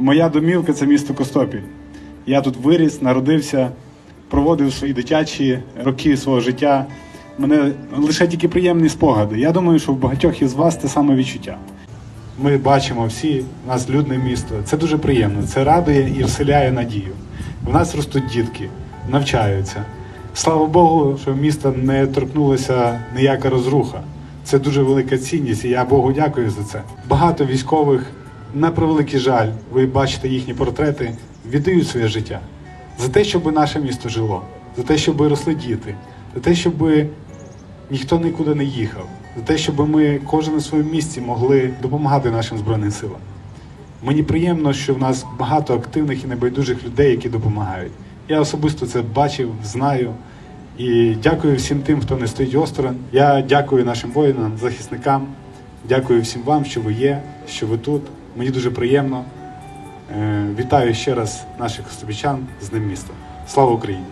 Моя домівка це місто Костопіль. Я тут виріс, народився, проводив свої дитячі роки свого життя. Мене лише тільки приємні спогади. Я думаю, що в багатьох із вас те саме відчуття. Ми бачимо всі, у нас людне місто. Це дуже приємно. Це радує і вселяє надію. В нас ростуть дітки, навчаються. Слава Богу, що місто не торкнулася ніяка розруха. Це дуже велика цінність, і я Богу дякую за це. Багато військових, на превеликий жаль, ви бачите їхні портрети, віддають своє життя за те, щоб наше місто жило, за те, щоб росли діти, за те, щоб ніхто нікуди не їхав, за те, щоб ми кожен на своєму місці могли допомагати нашим збройним силам. Мені приємно, що в нас багато активних і небайдужих людей, які допомагають. Я особисто це бачив, знаю. І дякую всім тим, хто не стоїть осторонь. Я дякую нашим воїнам, захисникам. Дякую всім вам, що ви є, що ви тут. Мені дуже приємно. Е, Вітаю ще раз наших стобічан з ним міста. Слава Україні!